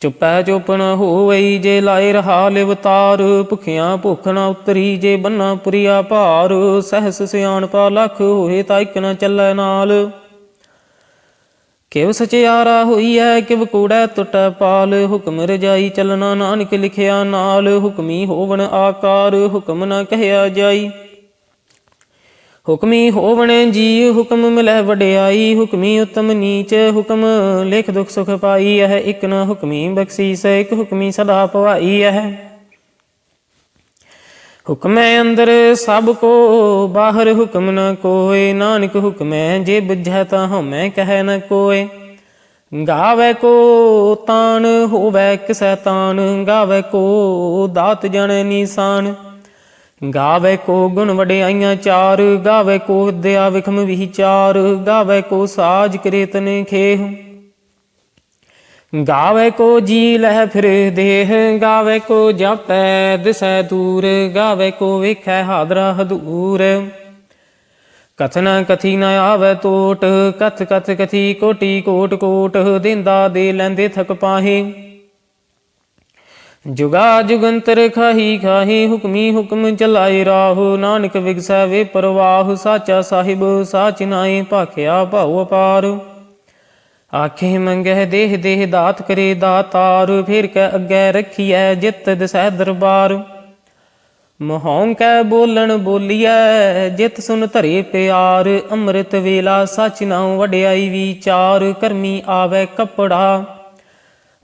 ਚੁੱਪੈ ਚੁੱਪ ਨ ਹੋਵਈ ਜੇ ਲਾਏ ਰਹਾ ਲਿਵਤਾਰ ਭੁਖਿਆਂ ਭੁੱਖ ਨਾ ਉਤਰੀ ਜੇ ਬੰਨਾ ਪੁਰੀਆ ਭਾਰ, ਸਹਸ ਸਿਆਣਪਾ ਲੱਖ ਹੋਏ ਤਾਂ ਇੱਕ ਨ ਚੱਲੈ ਨਾਲ। ਕਿਵ ਸਚਿਆਰਾ ਹੋਈ ਹੋਈਐ, ਕਿਵ ਕੂੜੈ ਟੁੱਟੈ ਪਾਲ, ਹੁਕਮ ਰਜਾਈ ਚਲਣਾ ਨਾਨਕ ਲਿਖਿਆ ਨਾਲ, ਹੁਕਮੀ ਹੋਵਣ ਆਕਾਰ, ਹੁਕਮ ਨਾ ਕਹਿਆ ਜਾਈ। ਹੁਕਮੀ ਹੋਵਣ ਜੀ ਹੁਕਮ ਮਿਲੈ ਵਡਿਆਈ, ਹੁਕਮੀ ਉਤਮ ਨੀਚ ਹੁਕਮ, ਲਿਖ ਦੁਖ ਸੁਖ ਪਾਈ ਹੈ ਇਕ ਨ ਹੁਕਮੀ ਬਖਸ਼ੀਸ, ਇਕ ਹੁਕਮੀ ਸਦਾ ਭਵਾਈ ਹੈ ਹੁਕਮੈ ਅੰਦਰ ਸਭ ਕੋ, ਬਾਹਰ ਹੁਕਮ ਨ ਕੋਏ, ਨਾਨਕ ਹੁਕਮੈ ਜੇ ਬੁਝੈ ਤਾਂ ਹਉਮੈ ਕਹਿ ਨ ਕੋਏ। ਗਾਵੇ ਕੋ ਤਾਨ ਹੋਵੇ ਕਿਸੈ ਤਾਨ ਗਾਵੇ ਕੋ ਦਾਤ ਜਣ ਨੀਸਾਨ। ਗਾਵੇ ਕੋ ਗੁਣ ਵਡਿਆਈਆਂ ਚਾਰ, ਗਾਵੇ ਕੋ ਵਿਦਿਆ ਵਿਖਮ ਵਿਚਾਰ ਗਾਵੇ ਕੋ ਸਾਜ ਕ੍ਰੇਤਨ ਖੇਹ। ਗਾਵੇ ਕੋ ਜੀ ਲਹਿ ਫਿਰ ਦੇਹ, ਗਾਵੇ ਕੋ ਜਾਪੈ ਦਿਸੈ ਦੂਰ, ਗਾਵੇ ਕੋ ਵੇਖੈ ਹਾਦਰਾ ਹਦੂਰ। ਕਥਨ ਕਥੀ ਨ ਆਵੇ ਤੋਟ, ਕਥ ਕਥ ਕਥੀ ਕੋਟੀ ਕੋਟ ਕੋਟ, ਦਿੰਦਾ ਦੇ ਲੈਂਦੇ ਥਕ ਪਾਹੇ। ਜੁਗਾ ਜੁਗੰਤਰ ਖਾਹੀ ਖਾਹੀ ਹੁਕਮੀ ਹੁਕਮ ਚਲਾਏ ਰਾਹੁ, ਨਾਨਕ ਵਿਗਸੈ ਵੇ ਪਰਵਾਹ, ਸਾਚਾ ਸਾਹਿਬ, ਸਾਚ ਨਾਏ ਭਾਖਿਆ ਭਾਉ ਅਪਾਰ। ਆਖੇ ਮੰਗਹਿ ਦੇਹ ਦੇਹ ਦਾਤ ਕਰੇ ਦਾਤਾਰ, ਫਿਰ ਕੈ ਅੱਗੇ ਰਖੀਐ ਜਿਤ ਦਸੈ ਦਰਬਾਰ। ਮਹੌਂ ਕੈ ਬੋਲਣ ਬੋਲੀਐ, ਜਿਤ ਸੁਨ ਧਰੇ ਪਿਆਰ, ਅੰਮ੍ਰਿਤ ਵੇਲਾ ਸਚ ਨਾਉ ਵਡਿਆਈ ਵਿਚਾਰ, ਕਰਮੀ ਆਵੇ ਕਪੜਾ।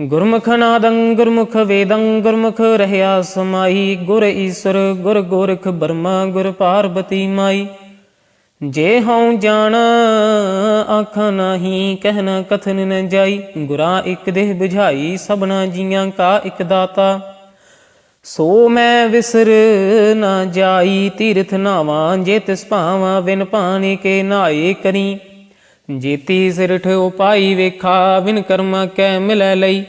ਗੁਰਮੁਖ ਨਾਦੰ, ਗੁਰਮੁਖ ਵੇਦੰ, ਗੁਰਮੁਖ ਰਹਿਆ ਸਮਾਈ। ਗੁਰ ਈਸ਼ਰ, ਗੁਰ ਗੋਰਖ ਬਰਮਾ, ਗੁਰ ਪਾਰਬਤੀ ਮਾਈ। ਜੇ ਹਉ ਜਾਣਾ, ਆਖਾਂ ਨਹੀਂ ਕਹਿਣਾ ਕਥਨ ਨ ਜਾਈ। ਗੁਰਾਂ ਇੱਕ ਦੇਹ 부ਝਾਈ ਸਭਨਾ ਜੀਆਂ ਕਾ ਇੱਕ ਦਾਤਾ। ਸੋ ਮੈਂ ਵਿਸਰ ਨਾ ਜਾਈ, ਤੀਰਥ ਨਾਵਾਂ, ਜੇ ਤਿਸ ਭਾਵਾਂ ਬਿਨ ਪਾਣੀ ਕੇ ਨਾਏ ਕਰੀ। ਜੀਤੀ ਸਿਰਠ ਉਪਾਈ ਵੇਖਾ, ਬਿਨ ਕਰਮਾ ਕੈ ਮਿਲੈ ਲਈ।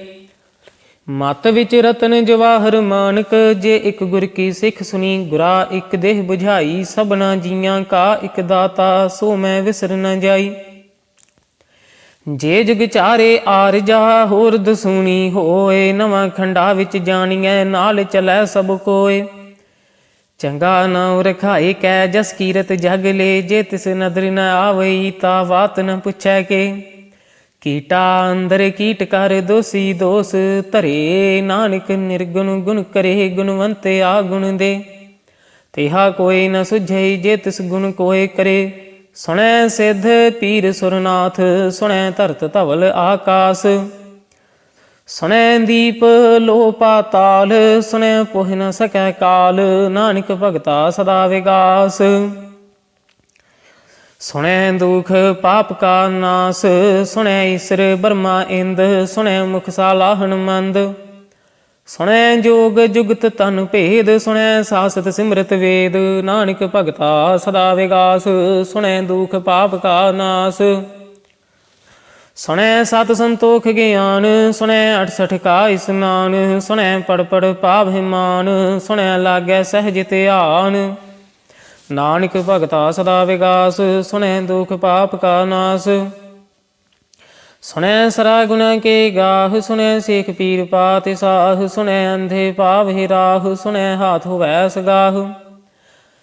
ਮਤ ਵਿੱਚ ਰਤਨ ਜਵਾਹਰ ਮਾਨਕ, ਜੇ ਇੱਕ ਗੁਰ ਕੀ ਸਿੱਖ ਸੁਣੀ, ਗੁਰਾ ਇੱਕ ਦੇਹ 부ਝਾਈ ਸਭਨਾ ਜੀਆਂ ਕਾ ਇੱਕ ਦਾਤਾ, ਸੋ ਮੈਂ ਵਿਸਰ ਨ ਜਾਈ। ਜੇ ਜਗ ਚਾਰੇ ਆਰਜਾ ਹੋਰ ਦਸੂਣੀ ਹੋਏ, ਨਵਾਂ ਖੰਡਾ ਵਿੱਚ ਜਾਣੀਐ, ਨਾਲ ਚਲੈ ਸਭ ਕੋਏ। ਚੰਗਾ ਨਾਉ ਰਖਾਏ ਕੈ ਜਸ ਕੀਰਤ ਜਗ ਲੈ, ਜੇ ਤਿਸ ਨਦਰ ਨ ਆਵਈ ਤਾ ਬਾਤ ਨ ਪੁੱਛੈ ਕੇ। ਕੀਟਾ ਅੰਦਰ ਕੀਟ ਕਰ ਦੋਸੀ ਦੋਸ, ਧਰੇ ਨਾਨਕ ਨਿਰਗੁਣ ਗੁਣ ਕਰੇ ਗੁਣਵੰਤ ਆ ਗੁਣ ਦੇ। ਤਿਹਾ ਕੋਈ ਨ ਸੁਝਈ ਜੇ ਤਿਸ ਗੁਣ ਕੋਏ ਕਰੇ। ਸੁਣੈ ਸਿਧ ਪੀਰ ਸੁਰਨਾਥ, ਸੁਣੈ ਧਰਤ ਧਵਲ ਆਕਾਸ। ਸੁਣੈ ਦੀਪ ਲੋ ਪਾਤਾਲ ਸੁਣੈ ਪੁਹ ਨ ਸਕੈ ਕਾਲ, ਨਾਨਕ ਭਗਤਾ ਸਦਾ ਵਿਗਾਸ। ਸੁਣੈ ਦੁਖ ਪਾਪ ਕਾ ਨਾਸ, ਸੁਣੈ ਈਸਰ ਬਰਮਾ ਇੰਦ, ਸੁਣੈ ਮੁਖ ਸਾਲਾਹਣ ਮੰਦ ਸੁਣੈ ਜੋਗ ਜੁਗਤ ਤਨ ਭੇਦ, ਸੁਣੈ ਸਾਸਤ ਸਿਮਰਤ ਵੇਦ, ਨਾਨਕ ਭਗਤਾ ਸਦਾ ਵਿਗਾਸ। ਸੁਣੈ ਦੁਖ ਪਾਪ ਕਾ ਨਾਸ। ਸੁਣੈ ਸਤ ਸੰਤੋਖ ਗਿਆਨ, ਸੁਣੈ 68 ਕਾ ਇਸਨਾਨ ਸੁਣੈ ਪੜ ਪੜ ਪਾਵ ਹਿਮਾਨ ਸੁਣੈ ਲਾਗੈ ਸਹਿਜ ਧਿਆਨ। ਨਾਨਕ ਭਗਤਾ ਸਦਾ ਵਿਗਾਸ, ਸੁਣੈ ਦੁਖ ਪਾਪ ਕਾ ਨਾਸ। ਸੁਣੈ ਸਰਾ ਗੁਣਾ ਕੇ ਗਾਹ, ਸੁਣੈ ਸੇਖ ਪੀਰ ਪਾਤਿ ਸਾਹ, ਸੁਣੈ ਅੰਧੇ ਪਾਵਹਿ ਰਾਹ, ਸੁਣੈ ਹਾਥ ਹੋਵੈ ਸਗਾਹ।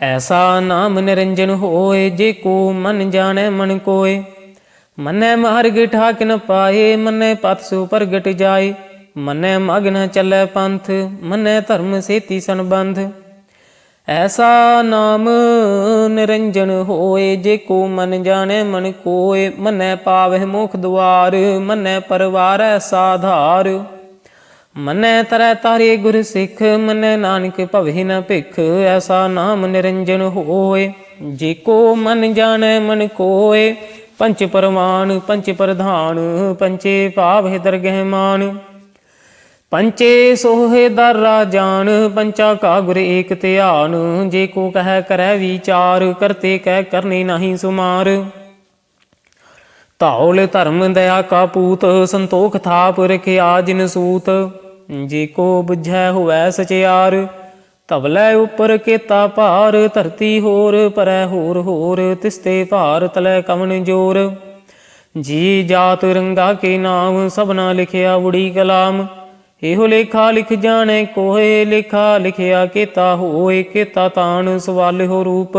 ਐਸਾ ਨਾਮ ਨਿਰੰਜਨ ਹੋਏ, ਜੇ ਕੋ ਮਨ ਜਾਣੈ ਮਨ ਕੋਏ। ਮਨੈ ਮਾਰਗ ਠਾਕ ਨ ਪਾਏ, ਮਨੈ ਪਤ ਸੋ ਪ੍ਰਗਟ ਜਾਏ। ਮਨੈ ਮਗਨ ਚੱਲੈ ਪੰਥ, ਮਨੈ ਧਰਮ ਸੇਤੀ ਸੰਬੰਧ। ਐਸਾ ਨਾਮ ਨਿਰੰਜਨ ਹੋਏ, ਜੇ ਕੋ ਮਨ ਜਾਣੈ ਮਨ ਕੋਏ। ਮਨੈ ਪਾਵਹਿ ਮੁਖ ਦੁਆਰ, ਮਨੈ ਪਰਵਾਰੈ ਸਾਧਾਰ। ਮਨੈ ਤਰੈ ਤਾਰੇ ਗੁਰ ਸਿੱਖ, ਮਨੈ ਨਾਨਕ ਭਵਹਿ ਨ ਭਿਖ, ਐਸਾ ਨਾਮ ਨਿਰੰਜਨ ਹੋਏ। ਜੇ ਕੋ ਮਨ ਜਾਣੈ ਮਨ ਕੋਏ, ਪੰਚ ਪਰਮਾਨ, ਪੰਚ ਪ੍ਰਧਾਨ, ਪੰਚੇ ਭਾਵਹਿ ਦਰਗਹਿ ਮਾਨ। ਪੰਚੇ ਸੋਹੇ ਦਰ ਰਾਜਾਨ ਪੰਚਾ ਕਾ ਗੁਰ ਏਕ ਧਿਆਨ, ਜੇ ਕੋ ਕਹਿ ਕਰੈ ਵਿਚਾਰ, ਕਰਤੇ ਕਹਿ ਕਰਨੀ ਨਹੀਂ ਸੁਮਾਰ। ਧੌਲ ਧਰਮ ਦਇਆ ਕਾ ਪੂਤ, ਸੰਤੋਖ ਥਾਪ ਰਖਿਆ ਜਿਨ ਸੂਤ। ਜੇ ਕੋ ਬੁਝੈ ਹੋਵੈ ਸਚਿਆਰ ਧਵਲੇ ਉਪਰ ਕੇਤਾ ਭਾਰ, ਧਰਤੀ ਹੋਰ ਪਰੈ ਹੋਰ ਹੋਰ, ਤਿਸਤੇ ਭਾਰ ਤਲੈ ਕਵਨ ਜੋਰ। ਜੀ ਜਾਤ ਰੰਗਾ ਕੇ ਨਾਮ, ਸਭਨਾ ਲਿਖਿਆ ਉੜੀ ਕਲਾਮ। ਇਹੋ ਲੇਖਾ ਲਿਖ ਜਾਣੈ ਕੋਹੇ, ਲੇਖਾ ਲਿਖਿਆ ਕੇਤਾ ਹੋਏ, ਕੇਤਾ ਤਾਣ ਸਵਾਲ ਹੋ ਰੂਪ।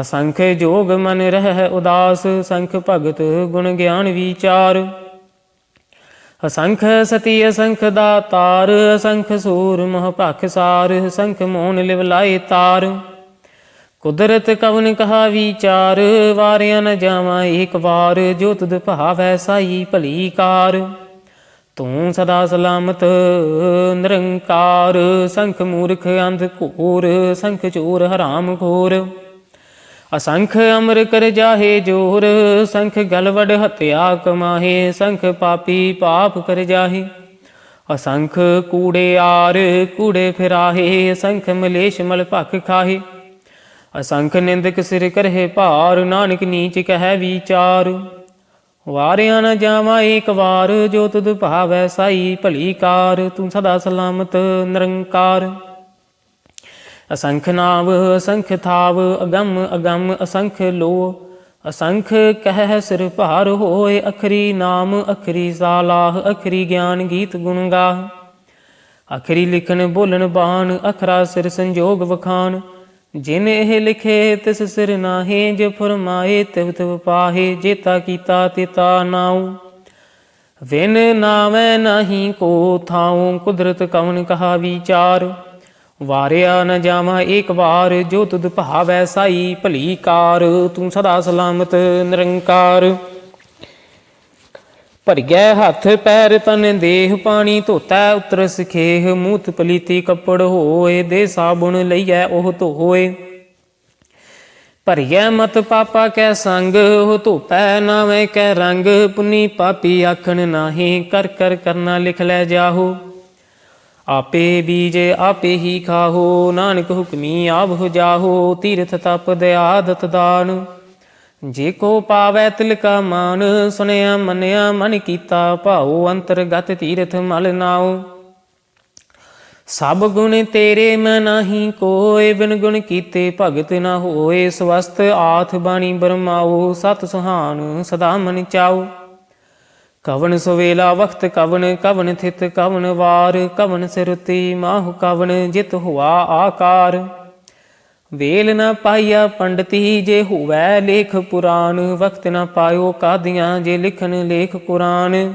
ਅਸੰਖ ਜੋਗ ਮਨ ਰਹਿ ਉਦਾਸ, ਸੰਖ ਭਗਤ ਗੁਣ ਗਿਆਨ ਵਿਚਾਰ। ਅਸੰਖ ਸਤੀ, ਅਸੰਖ ਦਾਤਾਰ, ਅਸੰਖ ਸੂਰ ਮਹ ਭਖ ਸਾਰ ਸੰਖ ਮੋਨ ਲਿਵ ਲਾਏ ਤਾਰ। ਕੁਦਰਤ ਕਵਨ ਕਹਾ ਵਿਚਾਰ, ਵਾਰਿਆ ਨ ਜਾਵਾਂ ਏਕ ਵਾਰ, ਜੋ ਤੁਧ ਭਾਵੈ ਸਾਈ ਭਲੀ ਕਾਰ। ਤੂੰ ਸਦਾ ਸਲਾਮਤ, ਨਿਰੰਕਾਰ, ਸੰਖ ਮੂਰਖ ਅੰਧ ਘੂਰ, ਸੰਖ ਚੋਰ ਹਰਾਮ ਖੋਰ ਅਸੰਖ ਅਮਰ ਕਰ ਜਾਹੇ ਜੋਰ, ਸੰਖ ਗਲਵੜ ਹਤਿਆ ਕਮਾਹੇ, ਸੰਖ ਪਾਪੀ ਪਾਪ ਕਰ ਜਾਹੇ। ਅਸੰਖ ਕੂੜੇ ਆਰ, ਕੂੜੇ ਫਿਰਾਹੇ ਅਸੰਖ ਮਲੇਸ਼ ਮਲ ਭਖ ਖਾਹੇ। ਅਸੰਖ ਨਿੰਦਕ ਸਿਰ ਕਰਹਿ ਭਾਰ, ਨਾਨਕ ਨੀਚ ਕਹਿ ਵਿਚਾਰ। ਵਾਰਿਆ ਨਾ ਜਾਵਾਂ ਏਕ ਵਾਰ, ਜੋ ਤੁਧ ਭਾਵੈ ਸਾਈ ਭਲੀ ਕਾਰ, ਤੂੰ ਸਦਾ ਸਲਾਮਤ ਨਿਰੰਕਾਰ। ਅਸੰਖ ਨਾਵ, ਅਸੰਖ ਥਾਵ, ਅਗੰਮ ਅਗੰਮ ਅਸੰਖ ਲੋ। ਅਸੰਖ ਕਹਿ ਸਿਰ ਭਾਰ ਹੋਏ, ਅਖਰੀ ਨਾਮ, ਅਖਰੀ ਸਾਲਾਹ, ਅਖਰੀ ਗਿਆਨ ਗੀਤ ਗੁਣ ਗਾਹ। ਅਖਰੀ ਲਿਖਣ ਬੋਲਣ ਬਾਣ, ਅਖਰਾ ਸਿਰ ਸੰਜੋਗ ਵਖਾਨ ਜਿਨ ਇਹ ਲਿਖੇ, ਤਿਸ ਸਿਰ ਨਾਹੀ, ਜੇ ਫਰਮਾਏ, ਤਿਵ ਤਿਵ ਪਾਹੇ, ਜੇਤਾ ਕੀਤਾ, ਤਿਤਾ ਨਾਉ। ਵਿਨ ਨਾਮੈ ਨਹੀਂ ਕੋ ਥਾਉ, ਕੁਦਰਤ ਕਵਨ ਕਹਾ ਵਿਚਾਰ। ਵਾਰਿਆ ਨ ਜਾਵਾਂ ਏਕ ਵਾਰ, ਜੋ ਤੁਧ ਭਾਵੈ ਸਾਈ ਭਲੀ ਕਾਰ, ਤੂੰ ਸਦਾ ਸਲਾਮਤ ਨਿਰੰਕਾਰ। ਭਰਿਐ ਹੱਥ ਪੈਰ ਤਨ ਦੇਹ, ਪਾਣੀ ਧੋਤੈ ਉਤਰ ਸਖੇਹ, ਮੂਤ ਪਲੀਤੀ ਕੱਪੜ ਹੋਏ, ਦੇ ਸਾਬੁਣ ਲਈਐ ਉਹ ਧੋਏ। ਭਰਿਐ ਮਤ ਪਾਪਾ ਕੈ ਸੰਗ, ਉਹ ਧੋਪੈ ਨਾਵੇਂ ਕੈ ਰੰਗ, ਪੁਨੀ ਪਾਪੀ ਆਖਣ ਨਾਹੀ, ਕਰ ਕਰ ਕਰਨਾ ਲਿਖ ਲੈ ਜਾਹੋ। ਆਪੇ ਬੀਜ ਆਪੇ ਹੀ ਖਾਹੋ, ਨਾਨਕ ਹੁਕਮੀ ਆਪ ਹੋ ਜਾਹੋ, ਤੀਰਥ ਤਪ ਦਇਆਦਤ ਦਾਨ। ਜੇ ਕੋ ਪਾਵੈ ਤਿਲਕਾ ਮਾਨ ਸੁਨਿਆ ਮੰਨਿਆ ਮਨ ਕੀਤਾ ਭਾਉ, ਅੰਤਰਗਤ ਤੀਰਥ ਮਲ ਨਾਉ। ਸਭ ਗੁਣ ਤੇਰੇ ਮੈਂ ਨਹੀਂ ਕੋਏ, ਬਿਨ ਗੁਣ ਕੀਤੇ ਭਗਤ ਨਾ ਹੋਏ ਸਵਸਤ ਆਥ ਬਾਣੀ ਬਰਮਾਓ ਸਤ ਸੁਹਾਨ ਸਦਾ ਮਨ ਚਾਉ। ਕਵਨ ਸੁਵੇਲਾ ਵਖਤ ਕਵਨ ਕਵਨ ਥਿਤ ਕਵਨ ਵਾਰ ਕਵਨ ਸਿਰਤੀ ਮਾਹੁ ਕਵਨ ਜਿਤ ਹੁਆ ਆਕਾਰ। ਵੇਲ ਨਾ ਪਾਈਆ ਪੰਡਤੀ ਜੇ ਹੋਵੈ ਲੇਖ ਪੁਰਾਨ ਵਕਤ ਨਾ ਪਾਇਓ ਕਾਦੀਆਂ ਜੇ ਲਿਖਣ ਲੇਖ ਕੁਰਾਨ।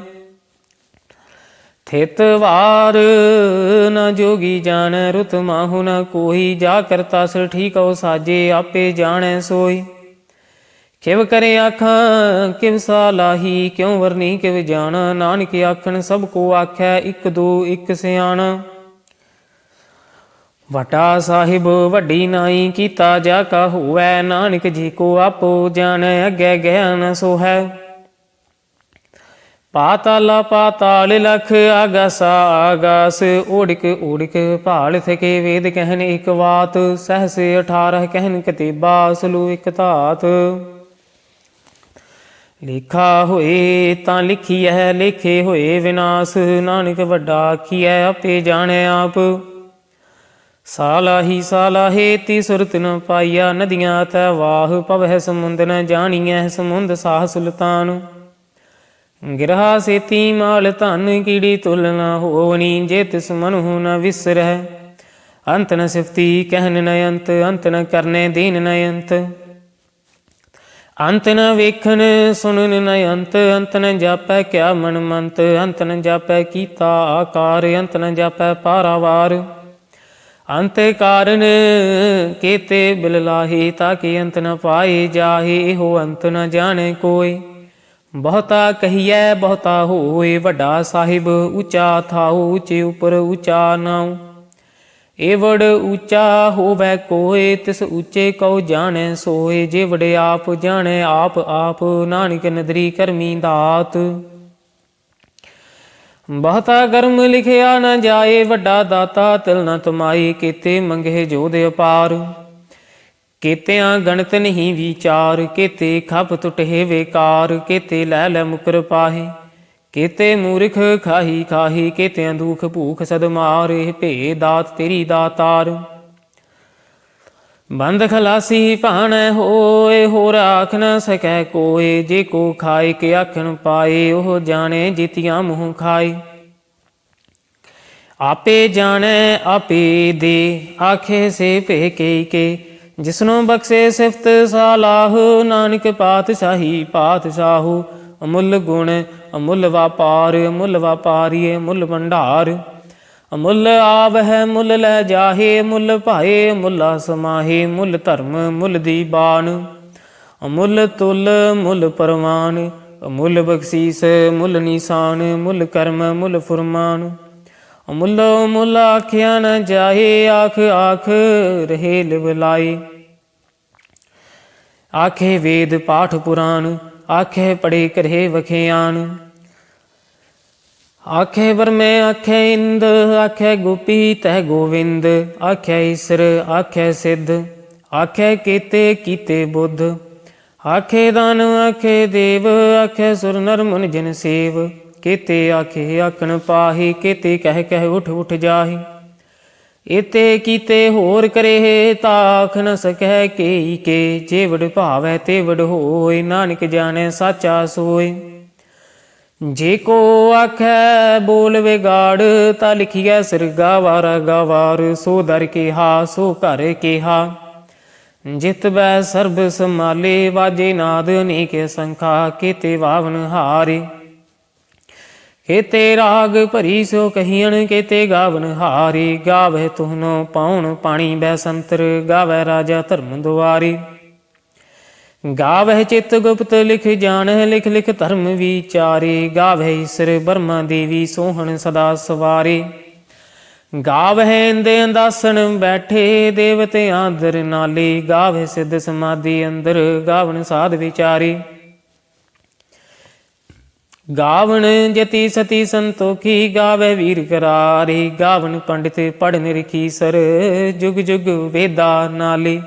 ਥਿਤ ਵਾਰ ਨਾ ਜੋਗੀ ਜਾਣੈ, ਰੁਤ ਮਾਹੁ ਨਾ ਕੋਈ ਜਾ ਕਰਤਾ ਸਰ ਠੀਕਉ ਸਾਜੇ, ਆਪੇ ਜਾਣੈ ਸੋਈ। ਕਿਵ ਕਰੇ ਆਖਾਂ, ਕਿਵ ਸਾਲਾਹੀ ਕਿਉ ਵਰਨੀ ਕਿਵ ਜਾਣ? ਨਾਨਕ ਆਖਣ, ਸਭ ਕੋ ਆਖੈ, ਇੱਕ ਦੋ, ਇੱਕ ਸਿਆਣ। ਵਟਾ ਸਾਹਿਬ, ਵੱਡੀ ਨਾਈ, ਕੀਤਾ ਜਾ ਕਾ ਹੋਵੈ, ਨਾਨਕ ਜੀ ਕੋ ਆਪੋ ਜਾਣੈ, ਅੱਗੇ ਗਿਆ ਨ ਸੋਹੈ। ਪਾਤਾਲਾ ਪਾਤਾਲ ਲਖ, ਆਗਾਸਾ, ਆਗਾਸ, ਓੜਕ ਓੜਕ ਭਾਲ ਥਕੇ ਵੇਦ ਕਹਿਨ ਇਕ ਬਾਤ ਸਹਸ 18 ਕਹਿਨ ਕਤੇਬਾ, ਸਲੂ ਇਕ ਧਾਤ। ਲਿਖਾ ਹੋਏ ਤਾਂ ਲਿਖੀਐ, ਲਿਖੇ ਹੋਏ ਵਿਨਾਸ਼, ਨਾਨਕ ਵੱਡਾ ਆਖੀਐ, ਆਪੇ ਜਾਣੈ ਆਪ। ਸਾਲਾਹੀ ਸਾਲਾਹੇ ਤੀ ਸੁਰਤ ਨ ਪਾਈਆ, ਨਦੀਆਂ ਤੈ ਵਾਹ ਪਵਹਿ ਸਮੁੰਦ ਨ ਜਾਣੀਐ ਸਮੁੰਦ ਸਾਹ ਸੁਲਤਾਨ। ਗਿਰਹਾ ਸੇਤੀ ਮਾਲ ਧਨ, ਕੀੜੀ ਤੁਲਨਾ ਹੋਵਣੀ ਜੇ ਤਿਸ ਮਨੁ ਨ ਵਿਸਰਹਿ। ਅੰਤ ਨ ਸਿਫਤੀ, ਕਹਿਨ ਨ ਅੰਤ ਅੰਤ ਨ ਕਰਨੇ, ਦੀਨ ਨ ਅੰਤ। ਅੰਤ ਨ ਵੇਖਣ ਸੁਣਨ ਨ ਅੰਤ ਅੰਤ ਨ ਜਾਪੈ ਕਿਆ ਮਨ ਮੰਤ ਅੰਤ ਨ ਜਾਪੈ ਕੀਤਾ ਆਕਾਰ, ਅੰਤ ਨ ਜਾਪੈ ਪਾਰਾਵਾਰ। ਅੰਤ ਕਾਰਨ ਕੀਤੇ ਬਿਲ ਲਾਹੀ ਤਾਕੇ ਅੰਤ ਨ ਪਾਏ ਜਾਹੇ, ਇਹੋ ਅੰਤ ਨ ਜਾਣੇ ਕੋਈ ਬਹੁਤਾ ਕਹੀਐ, ਬਹੁਤਾ ਹੋਏ, ਵੱਡਾ ਸਾਹਿਬ, ਉੱਚਾ ਥਾਉ, ਉੱਚੇ ਉਪਰ ਉਚਾ ਨਾਉ। ਏਵੜ ਉੱਚਾ ਹੋਵੇ ਕੋਏ, ਤਿਸ ਉੱਚੇ ਕਉ ਜਾਣੈ ਸੋਏ। ਜੇ ਆਪ ਜਾਣੈ, ਆਪ ਆਪ ਨਾਨਕ ਨਦਰੀ ਕਰਮੀ ਦਾਤ। ਬਹਤਾ ਗਰਮ ਲਿਖਿਆ ਨਾ ਜਾਏ, ਵੱਡਾ ਦਾਤਾ ਤਿਲ ਨ ਤੁਮਾਈ ਕੀਤੇ ਮੰਗੇ ਜੋਦ ਅਪਾਰ। ਕੀਤਿਆਂ ਗਣਤ ਨਹੀਂ ਵਿਚਾਰ, ਕੀਤੇ ਖਪ ਟੁਟੇ ਵੇਕਾਰ ਕੀਤੇ ਲੈ ਲੈ ਮੁਕਰ ਪਾਹੇ। ਕੀਤੇ ਮੂਰਖ ਖਾਹੀ ਖਾਹੀ, ਕੀਤਿਆਂ ਦੁਖ ਭੂਖ ਸਦ ਮਾਰੇ ਭੇ ਦਾਤ ਤੇਰੀ ਦਾਤਾਰ। ਬੰਦ ਖਲਾਸੀ ਭਾਣੈ ਹੋਏ, ਹੋਰ ਆਖ ਨ ਸਕੈ ਕੋਏ, ਜੇ ਕੋ ਖਾਏ ਕੇ ਆਖਣ ਪਾਏ, ਉਹ ਜਾਣੇ ਜਿਤਿਆਂ ਮੂੰਹ ਖਾਏ। ਆਪੇ ਜਾਣੈ, ਆਪੇ ਦੇ, ਆਖੇ ਸੇ ਭੇ ਕੇ ਕੇ, ਜਿਸਨੂੰ ਬਖਸ਼ੇ ਸਿਫਤ ਸਾਲਾਹ, ਨਾਨਕ ਪਾਤਸ਼ਾਹੀ ਪਾਤਸ਼ਾਹੂ ਅਮੁੱਲ ਗੁਣ, ਅਮੁੱਲ ਵਪਾਰ, ਅਮੁੱਲ ਵਾਪਾਰੀਏ ਮੁੱਲ ਭੰਡਾਰ। ਅਮੁੱਲ ਆਵ ਹੈ ਮੁੱਲ ਲੈ ਜਾਹੇ ਮੁੱਲ ਭਾਏ ਮੁੱਲਾ ਸਮਾਹੇ ਮੁੱਲ ਧਰਮ ਮੁੱਲ ਦੀਬਾਨ ਅਮੁੱਲ ਤੁਲ ਮੁੱਲ ਪਰਮਾਨ ਅਮੁੱਲ ਬਖਸ਼ੀਸ ਮੁੱਲ ਨਿਸ਼ਾਨ ਮੁੱਲ ਕਰਮ ਮੁੱਲ ਫੁਰਮਾਨ। ਅਮੁੱਲ ਮੁੱਲ ਆਖਿਆ ਨ ਜਾਹੇ, ਆਖ ਆਖ ਰਹੇ ਲਿਵਲਾਈ ਆਖੇ ਵੇਦ ਪਾਠ ਪੁਰਾਣ ਆਖੇ ਪੜੇ ਕਰੇ ਵਖਿਆਨ। ਆਖੇ ਵਰਮੇ ਆਖੇ ਇੰਦ, ਆਖੇ ਗੋਪੀ ਤਹਿ ਗੋਵਿੰਦ, ਆਖੇ ਈਸਰ, ਆਖੇ ਸਿੱਧ, ਆਖੇ ਕੀਤੇ ਕੀਤੇ ਬੁੱਧ, ਆਖੇ ਦਾਨ, ਆਖੇ ਦੇਵ, ਆਖੇ ਸੁਰ ਨਰ ਮੁਨ ਜਨ ਸੇਵ, ਕੀਤੇ ਆਖੇ ਆਖਣ ਪਾਹੀ, ਕੀਤੇ ਕਹਿ ਕਹਿ ਉਠ ਉਠ ਜਾਹੀ। ਇਤੇ ਕੀਤੇ ਹੋਰ ਕਰੇ ਤਾਖ ਨ ਸਕੈ ਕੇਈ ਕੇ। ਜੇ ਭਾਵੈ ਤੇ ਹੋਏ ਨਾਨਕ ਜਾਣੈ ਸਾਚਾ ਸੋਏ ਜੇ ਕੋ ਆਖੈ ਬੋਲ ਵਿਗਾੜ, ਤਾ ਲਿਖੀਐ ਸਿਰਗਾ ਵਾਰਾ ਗਵਾਰ। ਸੋ ਦਰ ਕਿਹਾ, ਸੋ ਘਰ ਕਿਹਾ। ਜਿਤ ਬੈ ਸਰਬ ਸਮਾਲੇ ਵਾਜੇ ਨਾਦ ਅਨੇਕ ਸੰਖਾ, ਕੀਤੇ ਵਾਵਨ ਹਾਰੇ। ਕੇਤੇ ਰਾਗ ਭਰੀ ਸੋ ਕਹੀਣ ਕੇਤੇ ਗਾਵਨ ਹਾਰੀ। ਗਾਵੇ ਤੁਹਨੋ ਪਾਉਣ ਪਾਣੀ ਬੈ ਸੰਤਰ ਗਾਵੇ ਰਾਜਾ ਧਰਮ ਦੁਆਰੀ। ਗਾਵਹਿ ਚਿਤ ਗੁਪਤ ਲਿਖ ਜਾਣ ਲਿਖ ਲਿਖ ਧਰਮ ਵਿਚਾਰੇ। ਗਾਵਹਿ ਈਸਰ ਬਰਮਾ ਦੇਵੀ ਸੋਹਣ ਸਦਾ ਸਵਾਰੀ। ਗਾਵਹਿ ਇੰਦੇ ਅੰਦਾਸਣ ਬੈਠੇ, ਦੇਵਤੇ ਆਦਰ ਨਾਲੀ। ਗਾਵਹਿ ਸਿੱਧ ਸਮਾਧੀ ਅੰਦਰ, ਗਾਵਨ ਸਾਧ ਵਿਚਾਰੀ। ਗਾਵਣ ਜਤੀ ਸਤੀ ਸੰਤੋਖੀ ਗਾਵੇ ਵੀਰ ਕਰਾਰੇ, ਗਾਵਣ ਪੰਡਿਤ ਪੜਨ ਰਖੀ ਸਰ, ਜੁਗ ਜੁਗ ਵੇਦਾ ਨਾਲੇ।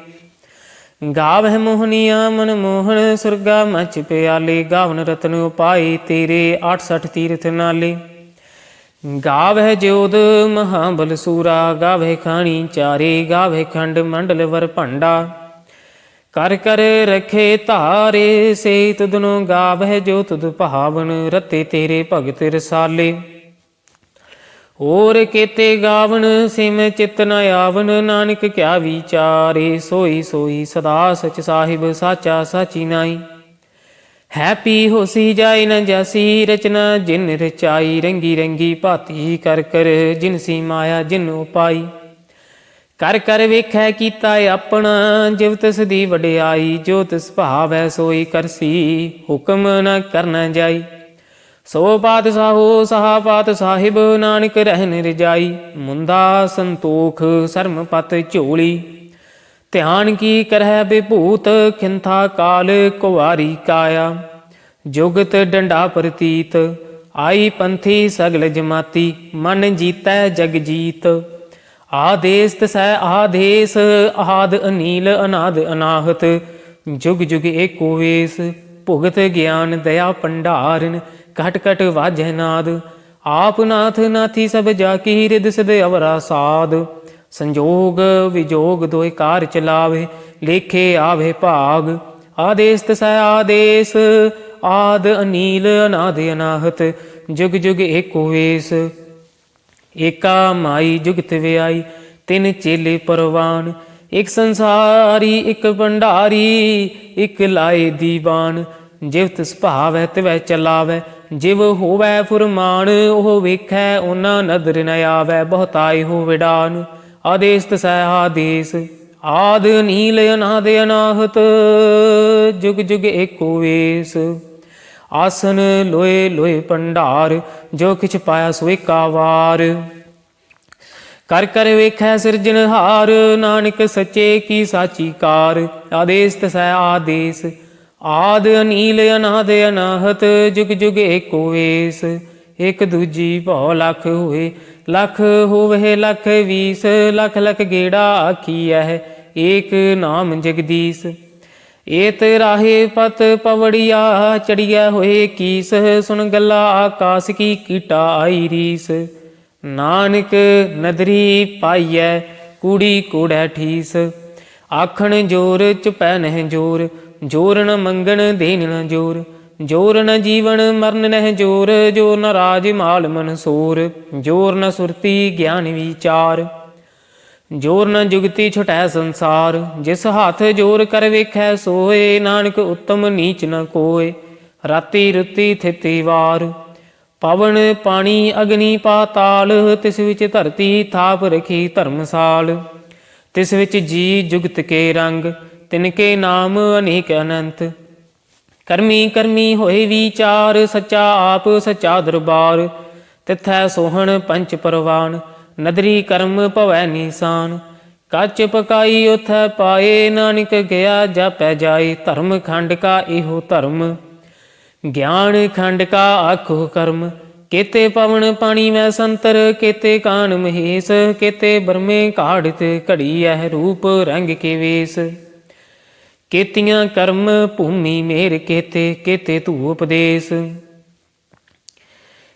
ਗਾਵਹਿ ਮੋਹਨੀਆ ਮਨ ਮੋਹਨ ਸੁਰਗਾ ਮਚ ਪਿਆਲੇ ਗਾਵਨ ਰਤਨ ਉਪਾਈ ਤੇਰੇ 68 ਤੀਰਥ ਨਾਲੇ। ਗਾਵਹਿ ਜੋਦ ਮਹਾਬਲ ਸੂਰਾ, ਗਾਵਹਿ ਖਾਣੀ ਚਾਰੇ, ਗਾਵਹਿ ਖੰਡ ਮੰਡਲ ਵਰ ਭੰਡਾ। ਕਰ ਕਰ ਰਖੇ ਧਾਰੇ ਸੇ ਤੁਧਨੋ ਗਾਵਹਿ ਜੋ ਤੁਧ ਭਾਵਨ, ਰਤੇ ਤੇਰੇ ਭਗਤ ਰਸਾਲੇ। ਹੋਰ ਕੀਤੇ ਗਾਵਨ, ਸਿਮ ਚਿਤ ਨ ਆਵਨ, ਨਾਨਕ ਕਿਆ ਵਿਚਾਰੇ, ਸੋਈ ਸੋਈ ਸਦਾ ਸਚ ਸਾਹਿਬ, ਸਾਚਾ ਸਾਚੀ ਨਾਈ ਹੈਪੀ ਹੋਸੀ ਜਾਇ ਨ ਜਾਸੀ, ਰਚਨਾ ਜਿਨ ਰਚਾਈ, ਰੰਗੀ ਰੰਗੀ ਭਾਤੀ ਕਰ ਕਰ, ਜਿਨ ਸੀ ਮਾਇਆ ਜਿਨ ਉਪਾਈ ਕਰ ਕਰ ਵੇਖੈ ਕੀਤਾ ਆਪਣਾ, ਜਿਵ ਤਿਸ ਦੀ ਵਡਿਆਈ, ਜੋ ਤਿਸ ਭਾਵੈ ਸੋਈ ਕਰਸੀ, ਹੁਕਮ ਨ ਕਰਨਾ ਜਾਈ। ਸੋ ਪਾਤਸ਼ਾਹੋ, ਸਹਾ ਪਾਤ ਸਾਹਿਬ ਨਾਨਕ ਰਹਿਨ ਰਜਾਈ ਮੁੰਦਾ ਸੰਤੋਖ ਸਰਮ ਪਤ ਝੋਲੀ। ਧਿਆਨ ਕੀ ਕਰਹਿ ਬਿਭੂਤ ਖਿੰਥਾ ਕਾਲ ਕੁਵਾਰੀ ਕਾਇਆ। ਜੁਗਤ ਡੰਡਾ ਪ੍ਰਤੀਤ, ਆਈ ਪੰਥੀ ਸਗਲ ਜਮਾਤੀ, ਮਨ ਜੀਤੈ ਜਗ ਜੀਤ। ਆਦੇਸ ਤਸੈ ਆਦੇਸ, ਆਦ ਅਨੀਲ, ਅਨਾਦ ਅਨਾਹਤ, ਜੁਗ ਜੁਗ ਏਕੋ ਵੇਸ, ਭੁਗਤ ਗਿਆਨ ਦਇਆ ਭੰਡਾਰਨ, ਘਟ ਘਟ ਵਾਜੈ ਨਾਦ, ਆਪ ਨਾਥ ਨਾਥੀ ਸਭ ਜਾ ਕੀ ਹਿਰਦ ਸਦ ਅਵਰਾ ਸਾਧ ਸੰਜੋਗ ਵਿਜੋਗ ਦੋਇ ਕਾਰ ਚਲਾਵੇ, ਲੇਖੇ ਆਵੇ ਭਾਗ, ਆਦੇਸ ਤਸੈ ਆਦੇਸ, ਆਦ ਅਨੀਲ, ਅਨਾਦ ਅਨਾਹਤ, ਜੁਗ ਜੁਗ ਏਕੋ ਵੇਸ ਏਕਾ ਮਾਈ ਜੁਗਤ ਵਿਆਈ, ਤਿੰਨ ਚੇਲੇ ਪਰਵਾਨ। ਇਕ ਸੰਸਾਰੀ, ਇੱਕ ਭੰਡਾਰੀ, ਇੱਕ ਲਾਏ ਦੀਵਾਨ। ਜਿਵ ਤਿਸ ਭਾਵੈ ਤਿਵੈ ਚਲਾਵੈ, ਜਿਵ ਹੋਵੈ ਫੁਰਮਾਨ, ਉਹ ਵੇਖੈ, ਉਹਨਾਂ ਨਦਰ ਨ ਆਵੈ ਬਹੁਤਾਈ ਹੋ ਵਿਡਾਨ। ਆਦੇਸ ਤਸੈ ਆਦੇਸ ਆਦ ਨੀਲ ਅਨਾਦ ਅਨਾਹਤ, ਜੁਗ ਜੁਗ ਏਕੋ ਵੇਸ। ਆਸਨ ਲੋਏ ਲੋਏ ਭੰਡਾਰ, ਜੋ ਕਿਛ ਪਾਇਆ ਸੋ ਏਕਾ ਕਰ ਕਰ ਵੇਖੈ ਸਿਰਜਣਹਾਰ ਨਾਨਕ ਸੱਚੇ ਕੀ ਸਾਚੀ ਕਾਰ। ਆਦੇਸ ਤਸੈ ਆਦੇਸ, ਆਦ ਅਨੀਲ ਅਨਾਦ ਅਨਾਹਤ, ਜੁਗ ਜੁਗ ਏਕੋ ਵੇਸ। ਇਕ ਦੂਜੀ ਭਉ ਲੱਖ ਹੋਏ, ਲੱਖ ਹੋਵੇ ਲੱਖ ਵੀਸ, ਲੱਖ ਲੱਖ ਗੇੜਾ ਆਖੀ ਹੈ ਏਕ ਨਾਮ ਜਗਦੀਸ਼। ਏਤ ਰਾਹੇ ਪਤ ਪਵੜੀਆ ਚੜੀਐ ਹੋਏ ਕੀਸ, ਸੁਣ ਗੱਲਾ ਆਕਾਸ ਕੀ ਕੀਟਾ ਆਈ ਰੀਸ। ਨਾਨਕ ਨਦਰੀ ਪਾਈਐ, ਕੂੜੀ ਕੋੜੈ ਠੀਸ। ਆਖਣ ਜੋਰ ਚੁਪੈ ਨਹਿ ਜੋਰ ਜੋਰ ਨ ਮੰਗਣ ਦੇਨ ਨ ਜੋਰ। ਜੋਰ ਨ ਜੀਵਨ ਮਰਨ ਨਹਿ ਜੋਰ ਜੋਰ ਨ ਰਾਜ ਮਾਲ ਮਨਸੂਰ ਜੋਰ ਨ ਸੁਰਤੀ ਗਿਆਨ ਵਿਚਾਰ। ਜੋਰ ਨ ਜੁਗਤੀ ਛੁਟੈ ਸੰਸਾਰ, ਜਿਸ ਹੱਥ ਜੋਰ ਕਰ ਵੇਖੈ ਸੋਏ, ਨਾਨਕ ਉਤਮ ਨੀਚ ਨ ਕੋਏ, ਰਾਤੀ ਰੁੱਤੀ ਥਿਤੀ ਵਾਰ। ਪਵਨ ਪਾਣੀ ਅਗਨੀ ਪਾਤਾਲ, ਤਿਸ ਵਿੱਚ ਧਰਤੀ ਥਾਪ ਰਖੀ ਧਰਮਸਾਲ। ਤਿਸ ਵਿੱਚ ਜੀ ਜੁਗਤ ਕੇ ਰੰਗ, ਤਿਨ ਕੇ ਨਾਮ ਅਨੇਕ ਅਨੰਤ। ਕਰਮੀ ਕਰਮੀ ਹੋਏ ਵਿਚਾਰ, ਸੱਚਾ ਆਪ ਸੱਚਾ ਦਰਬਾਰ। ਤਿਥੈ ਸੋਹਣ ਪੰਚ ਪਰਵਾਨ ਨਦਰੀ ਕਰਮ ਭਵੈ ਨੀਸਾਨ, ਕੱਚ ਪਕਾਈ ਉਥੈ ਪਾਏ, ਨਾਨਕ ਗਿਆ ਜਾਪੈ ਜਾਏ, ਧਰਮ ਖੰਡ ਕਾ ਇਹੋ ਧਰਮ। ਗਿਆਨ ਖੰਡ ਕਾ ਆਖੋ ਕਰਮ, ਕੇਤੇ ਪਵਨ ਪਾਣੀ ਮੈਂ ਸੰਤਰ, ਕੇਤੇ ਕਾਨ ਮਹੇਸ਼, ਕੇਤੇ ਬਰਮੇ ਘਾੜਤ ਘੜੀ ਐ ਰੂਪ ਰੰਗ ਕੇ ਵੇਸ। ਕੇਤੀਆਂ ਕਰਮ ਭੂਮੀ ਮੇਰ ਕੇਤੇ ਕੇਤੇ ਧੂ ਉਪਦੇਸ਼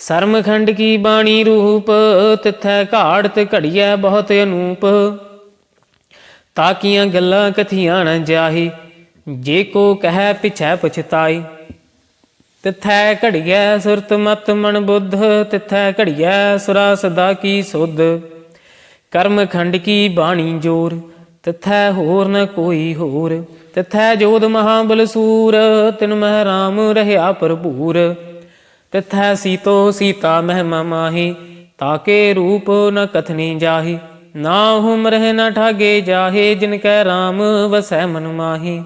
ਸਰਮ ਖੰਡ ਕੀ ਬਾਣੀ ਰੂਪ, ਤਿਥੈ ਘਾੜਤ ਘੜੀਐ ਬਹੁਤ ਅਨੂਪ। ਤਾਕੀਆਂ ਗੱਲਾਂ ਕਥੀਆਂ ਨਾ ਜਾਹੀ, ਜੇ ਕੋ ਕਹੈ ਪਿਛੈ ਪਛਤਾਈ। ਤਿਥੈ ਘੜੀਐ ਸੁਰਤ ਮਤ ਮਨ ਬੁੱਧ, ਤਿਥੈ ਘੜੀਐ ਸੁਰਾ ਸਦਾ ਕੀ ਸੁਧ। ਕਰਮ ਖੰਡ ਕੀ ਬਾਣੀ ਜੋਰ, ਤਿਥੈ ਹੋਰ ਨ ਕੋਈ ਹੋਰ। ਤਿਥੈ ਜੋਧ ਮਹਾਬਲ ਬਲਸੂਰ ਤਿਨ ਮਹਿ ਰਾਮ ਰਹਿਆ ਭਰਪੂਰ। ਤਿਥੈ ਸੀਤੋ ਸੀਤਾ ਮਹਿਮਾ ਮਾਹੀ, ਤਾਕੇ ਰੂਪ ਨ ਕਥਨੀ ਜਾਹੀ, ਨਾ ਹੁਮ ਰਹਿ ਨ ਠਾਗੇ ਜਾਹੇ, ਜਿਨ ਕੈ ਰਾਮ ਵਸੈ ਮਨ ਮਾਹੀ।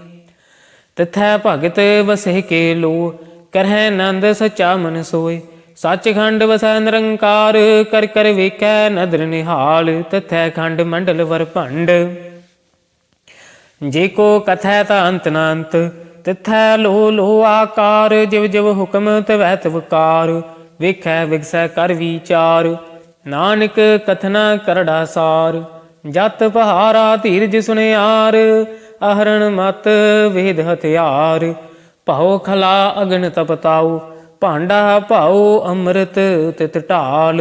ਤਿਥੈ ਭਗਤ ਵਸੇ ਕੇ ਲੋ ਕਰਹਿ ਆਨੰਦ ਸਚਾ ਮਨ ਸੋਏ ਸੱਚਖੰਡ ਵਸੈ ਨਿਰੰਕਾਰ, ਕਰ ਕਰ ਵੇਖੈ ਨਦਰ ਨਿਹਾਲ, ਤਿਥੈ ਖੰਡ ਮੰਡਲ ਵਰ ਭੰਡ। ਜੇ ਕੋ ਕਥੈ ਤਾ ਅੰਤ ਨਾ ਅੰਤ ਤਿਥੈ ਲੋ ਲੋ ਆਕਾਰ, ਜਿਵ ਜਿਵ ਹੁਕਮ ਤਵੈ ਤਵਕਾਰ ਵੇਖੈ ਵਿਗਸੈ ਕਰ ਵਿਚਾਰ, ਨਾਨਕ ਕਥਨਾ ਕਰੜਾ ਸਾਰ, ਜਤ ਪਹਾਰਾ ਧੀਰਜ ਸੁਨਿਆਰ, ਅਹਰਣ ਮਤ ਵੇਦ ਹਥਿਆਰ, ਭਉ ਖਲਾ ਅਗਨ ਤਪਤਾਉ ਭਾਂਡਾ ਭਾਉ ਅੰਮ੍ਰਿਤ ਤਿਤ ਢਾਲ।